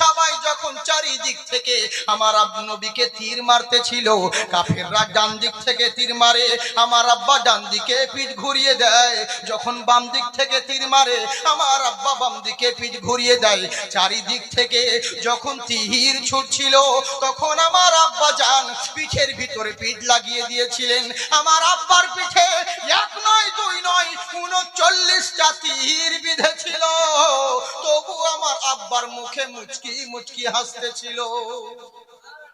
সবাই যখন চারিদিক থেকে আমার আব্বু নবীকে তীর মারতে ছিল কাফেররা ডান দিক থেকে তীর মারে, আমার আব্বা ডান দিকে পিঠ ঘুরিয়ে দেয়। যখন বাম দিক থেকে তীর মারে, আমার আব্বা বাম দিকে পিঠ ঘুরিয়ে দেয়। চারিদিক থেকে যখন তীর ছুটছিল, তখন আমার আব্বা যান পিঠের ভিতরে পিঠ লাগিয়ে দিয়েছিলেন। আমার আব্বার পিঠে এক নয়, দুই নয়, উনচল্লিশটা তীর বিঁধেছিল। তবু আমার আব্বার মুখে মুচকি মুচকি হাসতেছিল।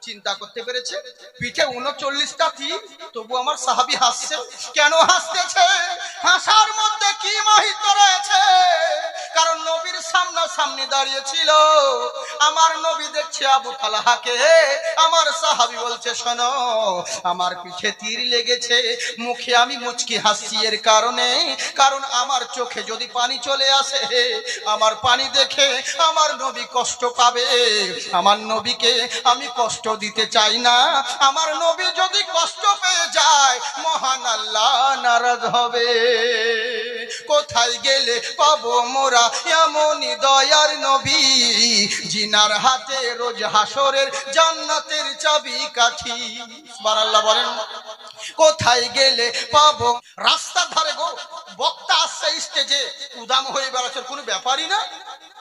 চিন্তা করতে পেরেছে? পিঠে উনচল্লিশটা কি তবু আমার সাহাবি হাসছে। কেন হাসতেছে? হাসার মধ্যে কি মাহিত রয়েছে? কারণ নবীর সামনা সামনে দাঁড়িয়ে ছিল আমার নবী দেখছে আবু তালাহাকে, আমার সাহাবি বলছে, শোনো, আমার পিঠে তীর লেগেছে, মুখে আমি মুচকি হাসছি এর কারণে, কারণ আমার চোখে যদি পানি চলে আসে, আমার পানি দেখে আমার নবী কষ্ট পাবে। আমার নবীকে আমি কষ্ট দিতে চাই না। আমার নবী যদি কষ্ট পেয়ে যায়, মহান আল্লাহ নারাজ হবে। কোথায় গেলে পাবো মোরা? এমনই দয়ার নবী, জিনার হাতে রোজ হাসরের জান্নাতের চাবি কাঠি। আল্লাহ বলেন, কোথায় গেলে পাবো? রাস্তার ধারে গো, বক্তা আসছে স্টেজে, উদাম হয়ে বেড়াচ্ছে, কোনো ব্যাপারই না।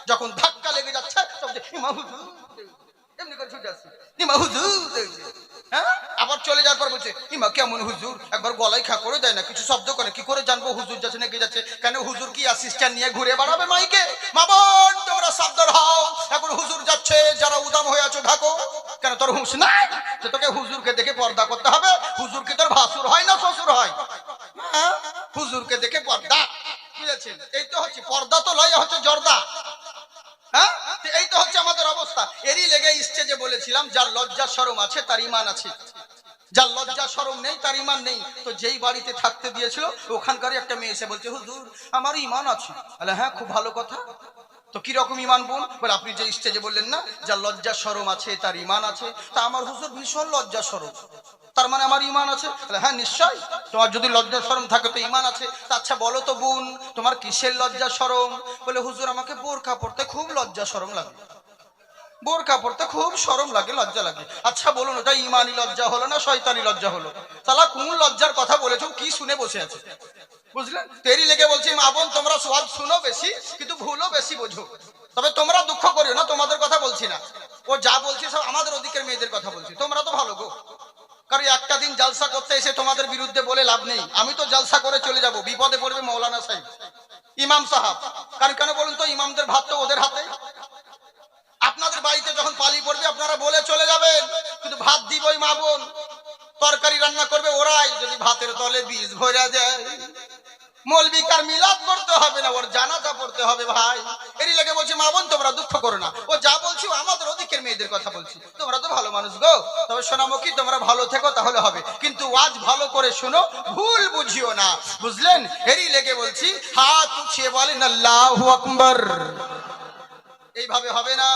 যখন ধাক্কা লেগে যাচ্ছে এমনি করে ছুটে আসছে হ্যাঁ? আবার চলে যাওয়ার পর বলছে ইমা কেমন হুজুর? একবার গলায় খা করে দেয় না, কিছু শব্দ করে কি করে জানব হুজুর যাচ্ছে নাকি যাচ্ছে? কেন হুজুর কি অ্যাসিস্ট্যান্ট নিয়ে ঘুরে বেড়াবে মাইকে? মা বোন তোমরা সাবধান হও। এখন হুজুর যাচ্ছে, যারা উদাম হয়ে আছো, ঢাকো। কেন তোর হুঁশ নাই? যে তোকে হুজুরকে দেখে পর্দা করতে হবে। হুজুর কি তোর ভাসুর হয় না শ্বশুর হয়? হ্যাঁ? হুজুরকে দেখে পর্দা। বুঝেছেন? এই তো হচ্ছে, পর্দা তো লয় হচ্ছে জর্দা। হ্যাঁ? এই তো হচ্ছে আমাদের অবস্থা। এরই লেগে বলেছিলাম যার লজ্জা শরম আছে, তার ইমান আছে। যার লজ্জা শরম নেই, তার ইমান নেই। তো যেই বাড়িতে থাকতে দিয়েছিল ওখানকার একটা মেয়ে এসে বলছে, হুজুর, আমার ইমান আছে। বলে হ্যাঁ খুব ভালো কথা। তো কি রকম ইমান বোন? বলে, আপনি যে স্টেজে বললেন না, যার লজ্জা শরম আছে, তার ইমান আছে। তা আমার হুজুর ভীষণ লজ্জা শরম তার মানে আমার ইমান আছে? হ্যাঁ নিশ্চয় তোমার যদি লজ্জা শরম থাকে, তো ইমান আছে। আচ্ছা বলো তো, বোন, তোমার কিসের লজ্জা শরম বলে, হুজুর, আমাকে বোরখা পড়তে খুব লজ্জা শরম লাগে। বোরকা পড়তে খুব শরম লাগে, লজ্জা লাগে। আচ্ছা বলুন, ওটা ইমানি লজ্জা হলো না শয়তানি লজ্জা হলো? তাহলে কোন লজ্জার কথা বলেছ? কি শুনে বসে আছে? বুঝলেন তেরি লেগে বলছি, মা বোন, তোমরা সোয়াদ শুনো বেশি, কিন্তু ভুলও বেশি বোঝো। তবে তোমরা দুঃখ করিও না, তোমাদের কথা বলছি না। ও যা বলছি, সব আমাদের ওদিকের মেয়েদের কথা বলছি। তোমরা তো ভালো গো। কারণ একটা দিন জালসা করতে এসে তোমাদের বিরুদ্ধে বলে লাভ নেই। আমি তো জালসা করে চলে যাব। বিপদে পড়বে মৌলানা সাহেব, ইমাম সাহাব। কারণ কেন বলুন তো, ইমামদের ভাত তো ওদের হাতে আপনাদের বাড়িতে যখন পালি পড়বে, আপনারা বলে চলে যাবেন। কিন্তু ভাত দিবই মা বোন। তরকারি রান্না করবে ওরাই, যদি ভাতের তলে বীজ ভরা যায়। মলবিকার মিলাদ করতে হবে না, ওর জানাজা পড়তে হবে ভাই। এরই লেগে বলছি, মা বোন, তোমরা দুঃখ করো না। ও যা বলছি আমাদের ওদিকের মেয়েদের কথা বলছি। তোমরা তো ভালো মানুষ গো। তবে সোনামুখী, তোমরা ভালো থেকো, তাহলে হবে। কিন্তু ওয়াজ ভালো করে শোনো, ভুল বুঝিও না। বুঝলেন? এরই লেগে বলছি, হাত উঠিয়ে বলেন, আল্লাহু আকবার। এইভাবে হবে না।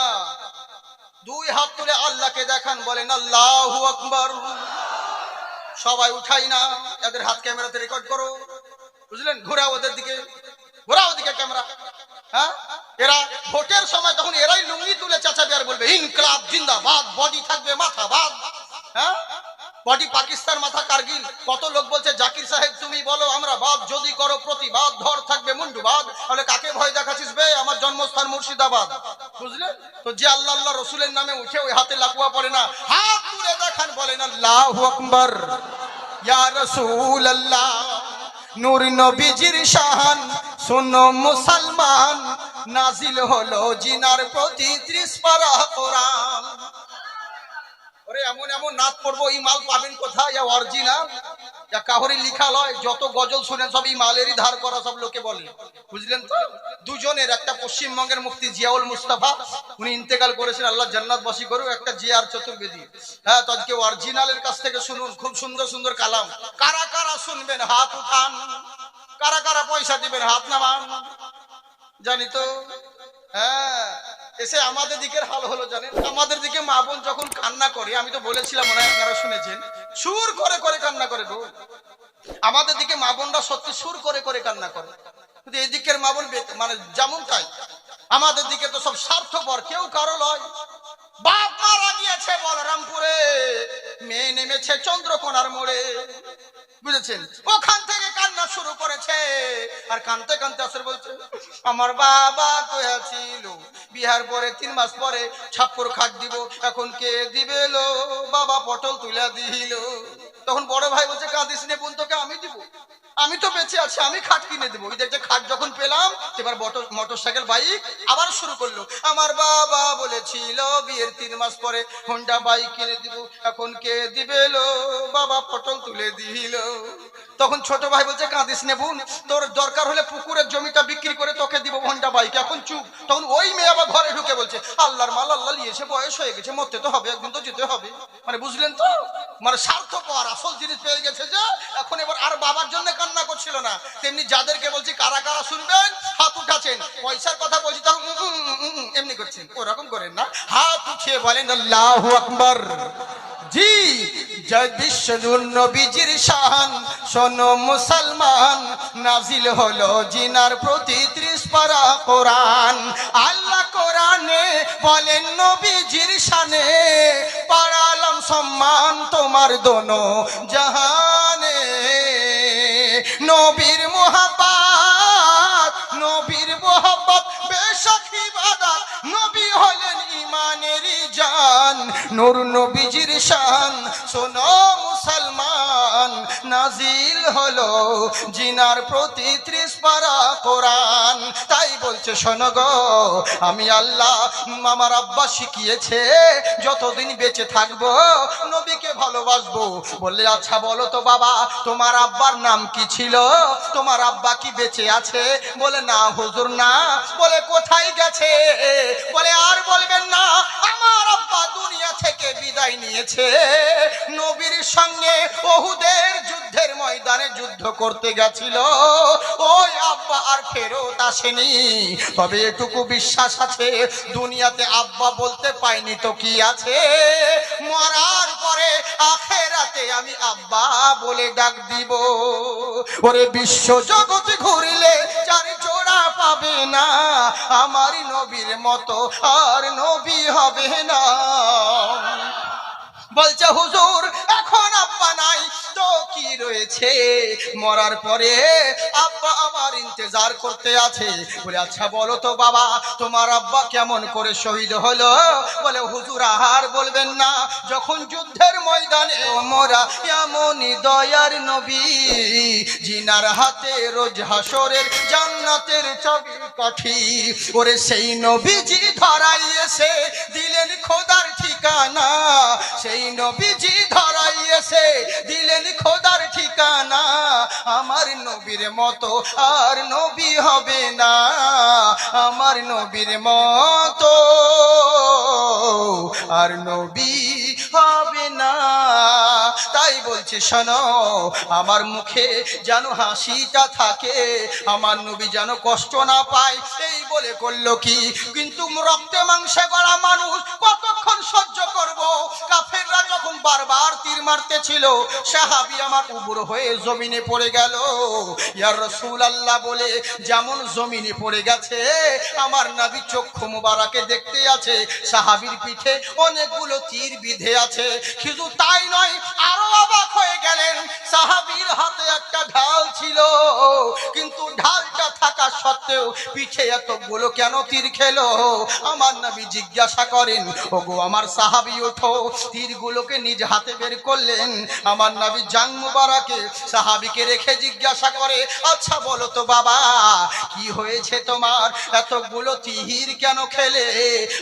দুই হাত তুলে আল্লাহকে দেখান, বলেন, আল্লাহু আকবার। সবাই উঠাই না, এদের হাত ক্যামেরাতে রেকর্ড করো। বুঝলেন? ঘোরা ওদের দিকে ঘোরা ওদিকে ক্যামেরা। হ্যাঁ? এরা ভোটের সময় তখন এরাই লুঙ্গি তুলে চাচাবে আর বলবে, ইনকলাব, জিন্দাবাদ বডি থাকবে মাথা, বাদ। হ্যাঁ? বডি পাকিস্তান, মাথা কারগিল। কত লোক বলছে, জাকির সাহেব, তুমি বলো, আমরা বাদ যদি করো, প্রতিবাদ, ধর থাকবে, মুন্ডুবাদ। তাহলে মুর্শিদাবাদ। বুঝলে? তো যে আল্লাহ আল্লাহ রসুলের নামে উঠে ওই হাতে লাকুয়া পড়ে না, হাত তুলে দেখান বলেন আল্লাহ আকবর। ইয়া আল্লাহ নূর নবীজির মুসলমান, নাজিল হলো জিনার প্রতি কোরআন। ওরে, এমন এমন নাচ পড়ব এই মাল পাবেন কোথায়? অরিজিনাল কাহরি লিখা লয় যত গজল শুনে সব এই মালেরই ধার করা সব লোকে বলে। বুঝলেন দুজনের, একটা পশ্চিমবঙ্গের মুফতি জিয়াউল মুস্তাফা, উনি ইন্তেকাল করেছেন আল্লাহ জান্নাত বাসী করুক, একটা জিয়ার চতুর্বেদী। হ্যাঁ তো আজকে অরিজিনালের কাছ থেকে শুনুন, খুব সুন্দর সুন্দর কালাম। কারা কারা শুনবেন, হাত উঠান। কারা কারা পয়সা দিবেন, হাত নামান। জানি তো? হ্যাঁ এসে আমাদের দিকের হাল হলো, জানেন? আমাদের দিকে মা বোন যখন কান্না করে, আমি তো বলেছিলাম, মনে হয় আপনারা শুনেছেন সুর করে করে কান্না করে গো। আমাদের দিকে মা বোনরা সত্যি সুর করে করে কান্না করে। কিন্তু এই দিকের মা বোন মানে যেমন তাই। আমাদের দিকে তো সব স্বার্থপর, কেউ কারও লয়। বাপ মারা গিয়েছে বলরামপুরে, মেয়ে নেমেছে চন্দ্রকোনার মোড়ে। বুঝেছেন? ওখান থেকে কান্না শুরু করেছে। আর কানতে কানতে আসলে বলছে, আমার বাবা কোয়া ছিল? বিহার পরে তিন মাস পরে ছাপ্পর খাট দিব। এখন কে দিবে লো? বাবা পটল তুলে দিল। তখন বড় ভাই বলছে, কাঁদিস নে বোন, তোকে আমি দিব। আমি তো বেঁচে আছি, আমি খাট কিনে দেবো। ওই দেখছে, খাট যখন পেলাম, এবার মোটর সাইকেল বাইক আবার শুরু করল। আমার বাবা বলেছিল, বিয়ের তিন মাস পরে হোন্ডা বাইক কিনে দিব। এখন কে দিবে লো? বাবা পটল তুলে দিল। তখন ছোট ভাই বলছে, কাঁদিস নে বোন, তোর দরকার হলে পুকুরের জমিটা বিক্রি করে তোকে দিব হোন্ডা বাইক। এখন চুপ। তখন ওই মেয়ে আবার ঘরে ঢুকে বলছে, আল্লাহর মাল, আল্লাহ নিয়েছে বয়স হয়ে গেছে, মরতে তো হবে, একদিন তো যেতে হবে। মানে বুঝলেন তো? মানে স্বার্থপর, আসল জিনিস পেয়ে গেছে যে, এখন এবার আর বাবার জন্য কান্না করছিল না। তেমনি যাদেরকে বলছি, কারা কারা শুনবেন? হাত উঠাছেন। পয়সার কথা বলছি, তখন এমনি করছেন ওরকম করেন না। হাত উঠিয়ে বলেন, আল্লাহ আকবর। জি জয় নবীজির শান। মুসলমান, নাজিল হলো জিনার প্রতি কোরআন। আল্লাহ কোরআনে বলেন নবীজির শানে সম্মান তোমার দোনো জাহানে। নবীর মোহাব্বত নবীর মোহাব্বত বেশাখী বাদাত নবী হলেন ইমানেরই জান। নূর নবীজির শান। শোনো মুসলমান, নাজিল হলো জিনার প্রতি ত্রিশ কোরআন। তাই বলছে, শোনো গো, আমি আল্লাহ আমার আব্বা শিখিয়েছে, যতদিন বেঁচে থাকব নবীকে ভালোবাসবো। বললে আচ্ছা বলো তো বাবা, তোমার আব্বার নাম কি ছিল? তোমার আব্বা কি বেঁচে আছে? বলে, না হুজুর, না। বলে, কোথায় গেছে? বলে বিদায় নবীর সঙ্গে ওহুদের যুদ্ধের ময়দানে যুদ্ধ করতে গেছিল। ওই আব্বা আর ফেরত আসেনি। তবে এটুকু বিশ্বাস আছে, দুনিয়াতে আব্বা বলতে পাইনি তো কি আছে। মরার পরে আখেরাতে আমি আব্বা বলে ডাক দিব। ওরে বিশ্ব জগতে ঘুরিলে চার জোড়া পাবে না আমার নবীর মতো আর নবী হবে না। বলছে, হুজুর, এখন আব্বা নাই, তো কি রয়েছে? মরার পরে আব্বা আমার ইন্তজার করতে আছে। বলে আচ্ছা বলো তো বাবা, তোমার আব্বা কেমন করে শহীদ হলো? বলে, হুজুর আহার বলবেন না, যখন যুদ্ধের ময়দানে মোরা এমনই দয়ার নবী, জিনার হাতে রোজ হাসরের জান্নাতের চাবি কাঠি ওরে সেই নবীজি ধরাইয়েছে, দিলেন খোদার ঠিকানা, সেই নবীজি ধরাইয়েছে, দিলেন খোদার ঠিকানা। আমার নবীর মতো আর নবী হবে না, আমার নবীর মতো আর নবী হবে না। তাই বলছে, শোনো, আমার মুখে যেন হাসিটা থাকে, আমার নবী যেন কষ্ট না পায়, এই বলে করল কি? কিন্তু রক্তে মাংসে গড়া মানুষ কতক্ষণ সহ্য করব? কাফেররা যখন বারবার তীর মারতে ছিল সাহাবি আমার উবুর হয়ে জমিনে পড়ে গেল। ইয়ার রসুল আল্লাহ বলে, যেমন জমিনে পড়ে গেছে, আমার নাবি চক্ষু মুবারাকে দেখতে আছে, সাহাবির পিঠে অনেকগুলো তীর বিধে আছে। শুধু তাই নয়, আরও অবাক হয়ে গেলেন। সাহাবির হাতে একটা ঢাল ছিল, কিন্তু ঢালটা থাকা সত্ত্বেও পিঠে এতগুলো কেন তীর খেলো? আমার নবী জিজ্ঞাসা করেন, ওগো, আমার সাহাবি ওঠো। তীরগুলোকে নিজ হাতে বের করলেন। আমার নবী জাং মুবারাকে সাহাবিকে রেখে জিজ্ঞাসা করে আচ্ছা বলো তো বাবা, কি হয়েছে তোমার? এতগুলো তীর কেন খেলে?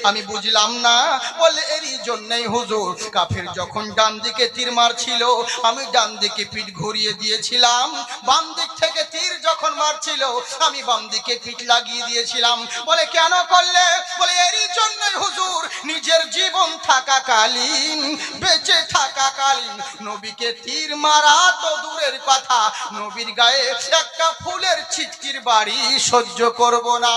আমি বুঝলাম না। বলে, এরই জন্যই হুজুর, কাফের যখন ডান দিকে তীর মারছিল, আমি ডান দিকে পিঠ ঘুরিয়ে দিয়েছিলাম। বাম দিক থেকে তীর যখন মারছিল আমি বাম দিকে পিঠ লাগিয়ে দিয়েছিলাম। বলে, কেন করলে? বলে, এরই জন্যই হুজুর, নিজের জীবন থাকাকালীন, বেঁচে থাকাকালীন। নবীকে তীর মারা তো দূরের কথা, নবীর গায়ে একটা ফুলের ছিটকির বাড়ি সহ্য করব না?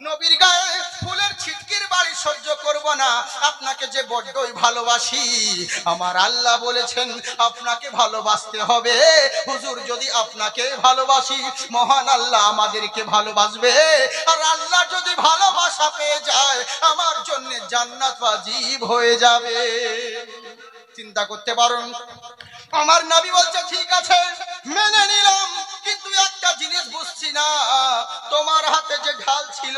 নবীর গায়ে ফুলের ছিটকির বাড়ি সহ্য করব না। আপনাকে যে বড্ডই ভালোবাসি, আমার আল্লাহ বলেছেন, আপনাকে ভালোবাসতে হবে। হুজুর, যদি আপনাকে ভালোবাসি, মহান আল্লাহ আমাদেরকে ভালোবাসবে। আর আল্লাহ যদি ভালোবাসা পেয়ে যায়, আমার জন্য জান্নাত ওয়াজিব হয়ে যাবে। চিন্তা করতে পারুন। আমার নবী বলছে, ঠিক আছে, মেনে নিলাম, কিন্তু একটা জিনিস বুঝছি না। তোমার হাতে যে ঢাল ছিল,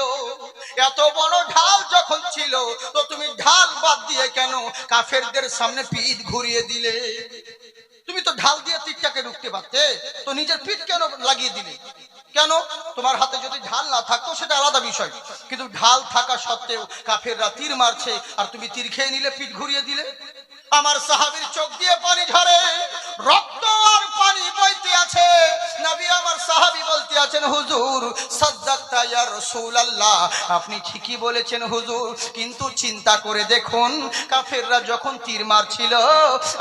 এত বড় ঢাল যখন ছিল, তো তুমি ঢাল বাদ দিয়ে কেন কাফেরদের সামনে পিঠ ঘুরিয়ে দিলে? তুমি তো ঢাল দিয়ে তীরটাকে রুখতে পারতে, তো নিজের পিঠ কেন লাগিয়ে দিলে? কেন? তোমার হাতে যদি ঢাল না থাকতো, সেটা আলাদা বিষয়। কিন্তু ঢাল থাকা সত্ত্বেও কাফেররা তীর মারছে, আর তুমি তীর খেয়ে নিলে পিঠ ঘুরিয়ে দিলে। আমার সাহাবীর চোখ দিয়ে পানি ঝরে, রক্ত আছে নবী আমার সাহাবী বলতে আছেন, হুজুর, সাদ্দাক্তা ইয়া রাসূলুল্লাহ। আপনি ঠিকই বলেছেন, হুজুর, কিন্তু চিন্তা করে দেখুন, কাফেররা যখন তীর মারছিল,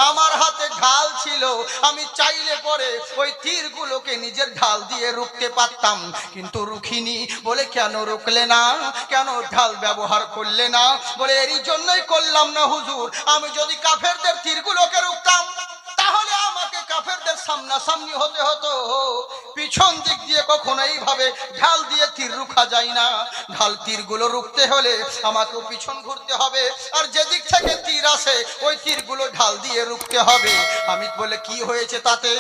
আমার হাতে ঢাল ছিল, আমি চাইলে পরে ওই তীরগুলোকে নিজের ঢাল দিয়ে রুখতে পারতাম, কিন্তু রুখিনি। বলে, কেন রুখলে না? কেন ঢাল ব্যবহার করলে না? বলে, এরই জন্যই করলাম না, হুজুর। আমি যদি কাফেরদের তীরগুলোকে রুখতাম সামনাসামনি হতে হতো। পিছন দিক দিয়ে কখনো এইভাবে ঢাল দিয়ে তীর রুখা যায় না। ঢাল তীরগুলো রুখতে হলে আমাকেও পিছন ঘুরতে হবে। আর যেদিক থেকে তীর আসে, ওই তীরগুলো ঢাল দিয়ে রুখতে হবে। আমি বলে, কি হয়েছে তাতে?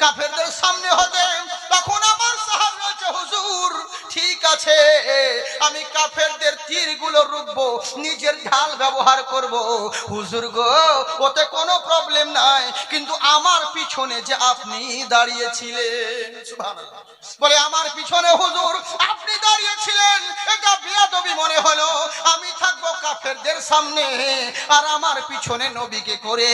কাফেরদের সামনে হতে তখন আমার আছে। আমি কাফেরদের তীরগুলো রুখবো, নিজের ঢাল ব্যবহার করব। হুজুর গো, ওতে কোনো প্রবলেম নাই, কিন্তু আমার পিছনে যে আপনি দাঁড়িয়েছিলেন বলে, আমার পিছনে হুজুর, আপনি দাঁড়িয়েছিলেন। এটা বিয়াদবি মনে হলো। আমি থাকব কাফেরদের সামনে। আর আমার পিছনে নবীকে করে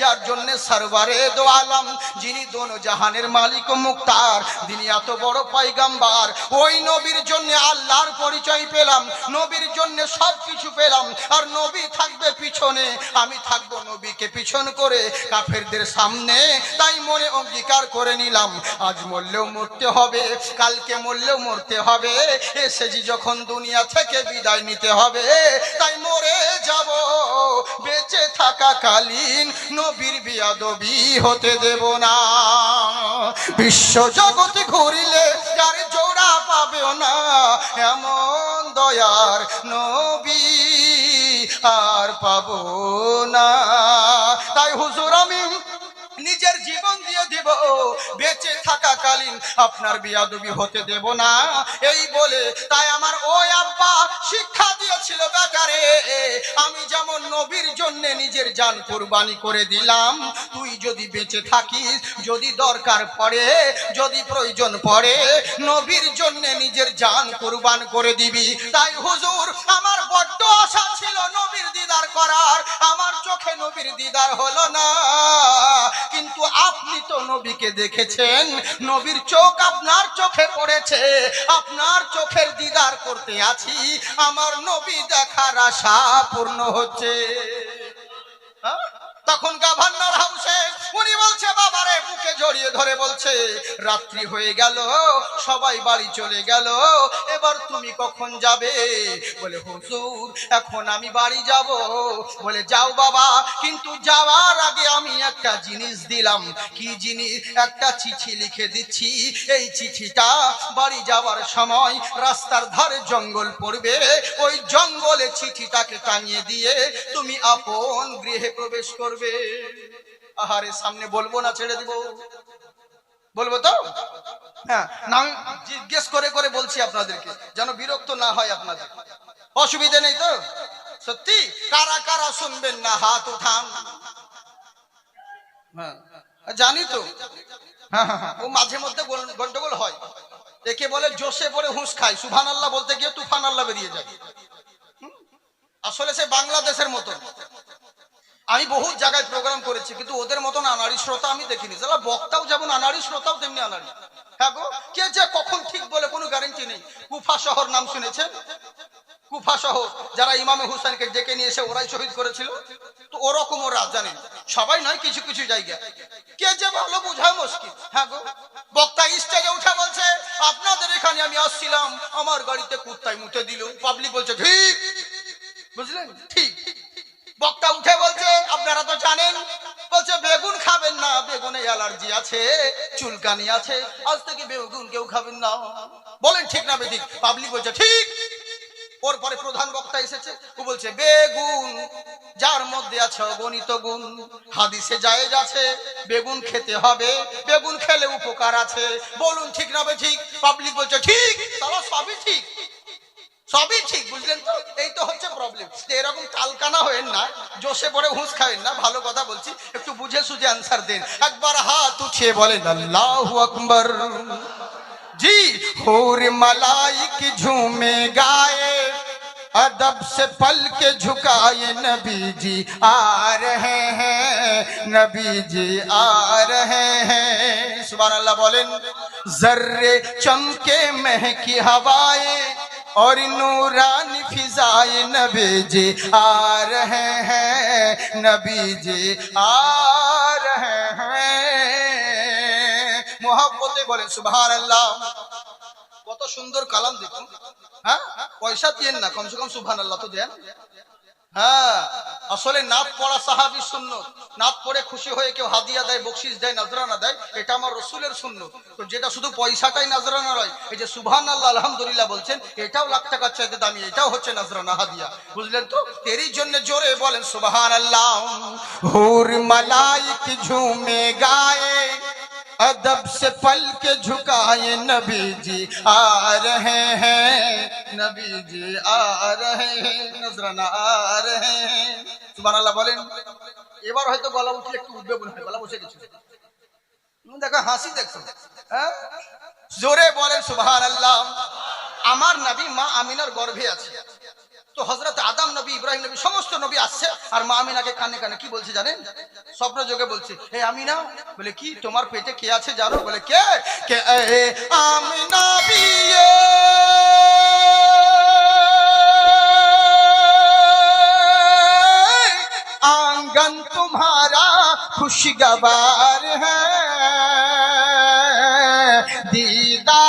যার জন্য সরবারে দো আলম যিনি দোনো জাহানের মালিক মুক্তার। যিনি এত বড় পাইগাম্বার ওই নবীর জন্য আল্লাহর পরিচয় পেলাম, নবীর জন্য সব কিছু পেলাম, আর নবী থাকবে পিছনে। আমি থাকব নবীকে পিছন করে কাফেরদের সামনে। তাই মনে অঙ্গীকার করে নিলাম। আজ মরলেও মরতে হবে, কালকে মরলেও মরতে হবে। এসেছি যখন দুনিয়া থেকে বিদায় নিতে হবে। তাই মরে যাব, বেঁচে থাকা কালীন নবীর বিয়াদবি হতে দেব না। বিশ্ব জগতে ঘুরিলে যার জোড়া পাবেও না। এমন দয়ার নবী আর পাবো না। তাই হুজুর আমি নিজের জীবন দিয়ে দিব, বেঁচে থাকাকালীন আপনার বিয়াদবি হতে দেব না। এই বলে তাই আমার ওই আব্বা শিক্ষা দিয়েছিল বেকারে আমি যেমন নবীর জন্য নিজের জান কুরবানি করে দিলাম, তুই যদি বেঁচে থাকিস, যদি দরকার পড়ে, যদি প্রয়োজন পড়ে, নবীর জন্য নিজের জান কুরবান করে দিবি। তাই হুজুর, আমার বড্ড আশা ছিল নবীর দিদার করার, আমার চোখে নবীর দিদার হলো না। কিন্তু আপনি তো নবীকে দেখেছেন? নবীর চোখ আপনার চোখে পড়েছে। আপনার চোখের দিদার করতে আছি। আমার নবী দেখার আশা পূর্ণ হচ্ছে। হ্যাঁ? তখন গভর্নর হাউসে জড়িয়ে ধরে বলছে, রাত্রি হয়ে গেল, সবাই বাড়ি চলে গেল, এবার তুমি কখন যাবে? বলে, হুজুর, এখন আমি বাড়ি যাব। বলে, যাও বাবা, কিন্তু যাওয়ার আগে আমি একটা জিনিস দিলাম। কি জিনিস? একটা চিঠি লিখে দিচ্ছি। এই চিঠিটা বাড়ি যাওয়ার সময় রাস্তার ধারে জঙ্গল পড়বে। ওই জঙ্গলে চিঠিটাকে টাঙিয়ে দিয়ে তুমি আপন গৃহে প্রবেশ করবে। আহারে, সামনে বলব না, ছেড়ে দিব। বলব তো? হ্যাঁ আমি জিজ্ঞেস করে করে বলছি আপনাদেরকে, যেন বিরক্ত না হয় আপনাদের। অসুবিধা নেই তো? সত্যি? কারা কারা শুনবেন না? হাত উঠান। হ্যাঁ জানি তো। হ্যাঁ হ্যাঁ ও মাঝে মধ্যে গন্ডগোল হয়। একে বলে জোশে পরে হুঁশ খায়। সুফান আল্লাহ বলতে গিয়ে তুফান আল্লাহ বেরিয়ে যায়? আসলে সে বাংলাদেশের মতন। আমি বহু জায়গায় প্রোগ্রাম করেছি, কিন্তু ওদের মতন আনাড়ি শ্রোতা আমি দেখিনি। যারা বক্তাও যেমন আনাড়ি, শ্রোতাও তেমনি আনাড়ি। হ্যাঁ গো, কে যে কখন ঠিক বলে কোনো গ্যারেন্টি নেই। কুফা শহর নাম শুনেছেন? কুফা শহর, যারা ইমামে হুসেনকে ডেকে নিয়ে এসে ওরাই শহীদ করেছিল? তো ওরকম ওরা জানেন সবাই নয়, কিছু কিছু জায়গা কে যে ভালো বোঝায় মুশকিল। হ্যাঁ গো, বক্তা স্টেজে উঠে বলছে, আপনাদের এখানে আমি আসছিলাম, আমার গাড়িতে কুত্তায় মুতে দিল। পাবলিক বলছে, ঠিক। বুঝলেন? ঠিক। অ্যালার্জি আছে, চুলকানি আছে, আজ থেকে বেগুন কেউ খাবেন না। বলেন ঠিক না বেদিক পাবলিক বলছে ঠিক। ওর পরে প্রধান বক্তা এসেছে, ও বলছে, বেগুন, যার মধ্যে আছে অগণিত গুণ, হাদিসে জায়েজ আছে, বেগুন খেতে হবে, বেগুন খেলে উপকার আছে। বলুন ঠিক না ঠিক পাবলিক বলছে ঠিক, তাহলে সবই ঠিক। সবই ঠিক, বুঝলেন তো? এরকম টালকানা হয়েন না، জোশে পড়ে হুঁস খাবেন না، ভালো কথা বলছি، একটু বুঝে সুঝে আনসার দেন। একবার হাত উঠিয়ে বলেন، আল্লাহ আকবর। جی حور ملائک جھومے گائے ادب سے پل کے جھکائے نبی جی آ رہے ہیں نبی جی آ رہے ہیں سبحان اللہ بولیں ذرے چمکے مہکی ہوائیں और नूरानी फिजाए नबी जी आ रहे हैं नबी जी आ रहे हैं মোহাব্বতে বলেন সুবহান আল্লাহ কত সুন্দর কালাম দেখুন হ্যাঁ পয়সা দিয়েন না কমসে কম সুবহান আল্লাহ তো দেন হ্যাঁ আসলে নাত পড়া সাহাবি শূন্য নাত পড়ে খুশি হয়ে কেউ হাদিয়া দেয় বকশিস দেয়, নজরানা দেয়, এটা আমার রসুলের শূন্য তো যেটা শুধু পয়সাটাই নজরানা নয়, এই যে সুবহান আল্লাহ আলহামদুলিল্লাহ বলছেন, এটাও লাখ টাকার চাইতে দামি, এটাও হচ্ছে নজরানা হাদিয়া। বুঝলেন তো? এরই জন্য জোরে বলেন সুবহান আল্লাহ হুর মালাইক ঝুমে গায়ে अदब से पल के झुकाए नबी जी आ रहे हैं नबी जी आ रहे हैं नजराना आ रहे हैं সুবহানাল্লাহ বলেন এবার হয়তো গলা উঠলে একটু উঠবে মনে হয় গলা বসে গেছে হুম, দেখো হাসি দেখছো হ্যাঁ জোরে বলেন সুবহানাল্লাহ আমার নবী মা আমিনার গর্ভে আছে তো হজরত আদম নবী ইব্রাহিম নবী সমস্ত নবী আসছে আর মা আমিনাকে কানে কানে কি বলছে জানেন স্বপ্ন যোগে বলছে হে আমিনা বলে কি তোমার পেটে কে আছে জানো বলে কে কে এ আমিনা বিয়ে आंगन तुम्हारा खुशगवार है दीदारी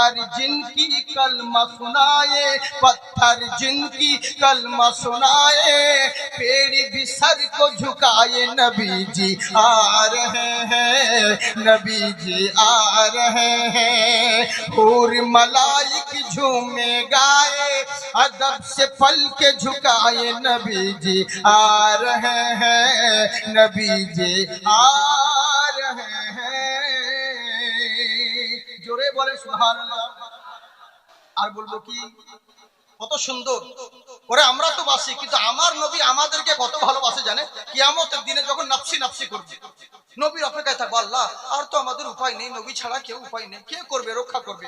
پتھر جن کی کلمہ سنائے، پتھر جن کی کلمہ سنائے پیڑ بھی سر کو جھکائے، نبی جی آ رہے ہیں، نبی جی آ رہے ہیں۔ پور ملائک جھومے گائے، ادب سے پھل کے جھکائے، نبی جی آ رہے ہیں، نبی جی آ رہے ہیں আর বলব কি, কত সুন্দর। ওরে আমরা তো বাসি, কিন্তু আমার নবী আমাদেরকে কত ভালোবাসে জানে কি কিয়ামতের দিনে যখন নাপসি নাপসি করবে। নবীর অপেক্ষায় থাকব, আল্লাহ, আর তো আমাদের উপায় নেই, নবী ছাড়া কেউ উপায় নেই, কে করবে, রক্ষা করবে?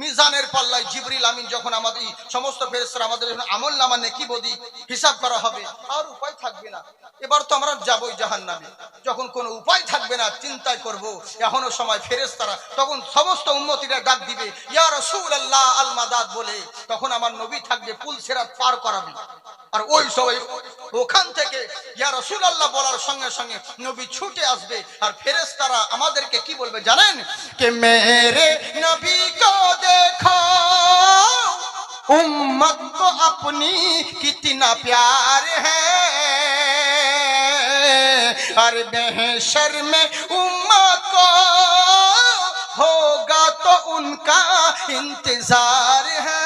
মিজানের পাল্লায় জিবরিল আমিন যখন আমাদের সমস্ত ফেরেশতারা আমাদের আমল নামা নেকি বদি হিসাব করা হবে, আর উপায় থাকবে না। এবার তো আমরা যাবোই জাহান্নামে। যখন কোনো উপায় থাকবে না, চিন্তায় করব, এখনও সময় ফেরেশতারা তখন সমস্ত উন্মতিরা ডাক দিবে, ইয়া রাসূলুল্লাহ আল মাদাদ বলে, তখন আমার নবী থাকবে, পুল সেরাত পার করাবে। আর ওই সবাই ওখান থেকে ইয়া রাসূলুল্লাহ বলার সঙ্গে সঙ্গে নবী ছুটে আসবে আর ফেরেশতারা আমাদেরকে কি বলবে জানেন কে মেরে নবী কো দেখো उम्मत को अपनी कितना प्यार है अरे महशर में उम्मत को होगा तो उनका इंतजार है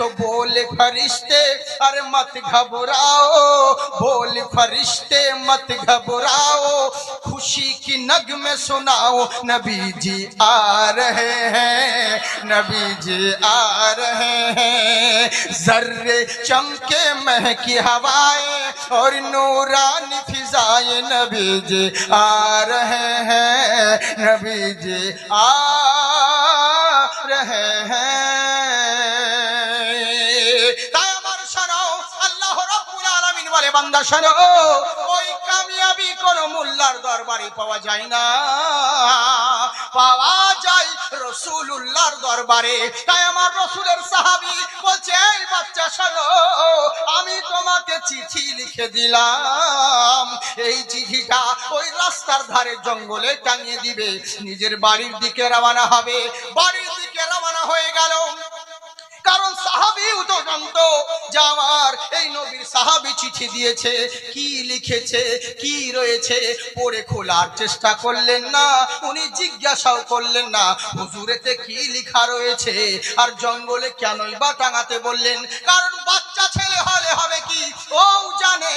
تو بول فرشتے ار مت گھبراؤ، بول فرشتے مت گھبراؤ، خوشی کی نگ میں سناؤ، نبی جی آ رہے ہیں، نبی جی آ رہے ہیں۔ ذر چمکے مہکی ہوائیں اور نورانی فضائیں، نبی جی آ رہے ہیں، نبی جی آ رہے ہیں۔ বান্দা শোনো, ওই কামিয়াবি কোন মোল্লার দরবারে পাওয়া যায় না। পাওয়া যায় রসুল্লাহর দরবারে। তাই আমার রসুলের সাহাবি বলছে, এই বাচ্চা শোনো, আমি তোমাকে চিঠি লিখে দিলাম। এই চিঠিটা ওই রাস্তার ধারে জঙ্গলে টাঙিয়ে দিবে। নিজের বাড়ির দিকে রওনা হবে। বাড়ির দিকে রওনা হয়ে গেল। কারণ সাহাবিও তো জানতো যে আমার এই নবীর সাহাবি চিঠি দিয়েছে। কি লিখেছে, কি রয়েছে, পড়ে খোলার চেষ্টা করলেন না, উনি জিজ্ঞাসাও করলেন না, হুজুরেতে কি লেখা রয়েছে, আর জঙ্গলে কেনই বা টাঙাতে বললেন, কারণ বাচ্চা ছেলে হলে হবে কি? ও জানে,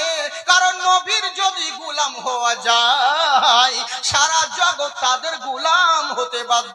কারণ নবীর যদি গোলাম হওয়া যায়, সারা জগৎ তাদের গোলাম হতে বাধ্য